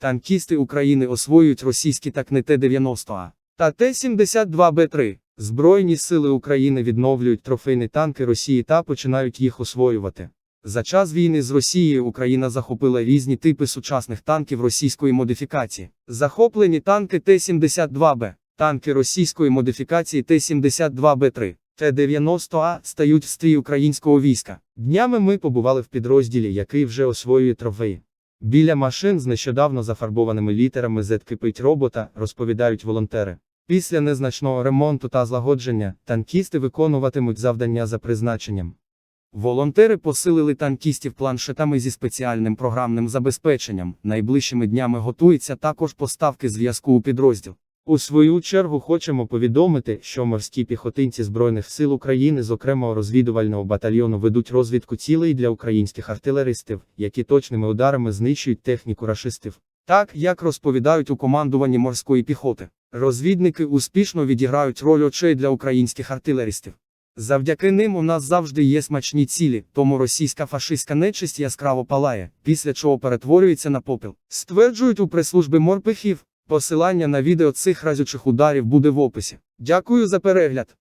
Танкісти України освоюють російські такни Т-90А та Т-72Б3. Збройні сили України відновлюють трофейні танки Росії та починають їх освоювати. За час війни з Росією Україна захопила різні типи сучасних танків російської модифікації. Захоплені танки Т-72Б, танки російської модифікації Т-72Б3, Т-90А стають в стрій українського війська. Днями ми побували в підрозділі, який вже освоює трофеї. Біля машин з нещодавно зафарбованими літерами Z кипить робота, розповідають волонтери. Після незначного ремонту та злагодження танкісти виконуватимуть завдання за призначенням. Волонтери посилили танкістів планшетами зі спеціальним програмним забезпеченням. Найближчими днями готуються також поставки зв'язку у підрозділ. У свою чергу хочемо повідомити, що морські піхотинці Збройних сил України з окремого розвідувального батальйону ведуть розвідку цілей для українських артилеристів, які точними ударами знищують техніку рашистів. Так, як розповідають у командуванні морської піхоти, розвідники успішно відіграють роль очей для українських артилеристів. Завдяки ним у нас завжди є смачні цілі, тому російська фашистська нечисть яскраво палає, після чого перетворюється на попіл. Стверджують у прес-службі морпехів, посилання на відео цих разючих ударів буде в описі. Дякую за перегляд.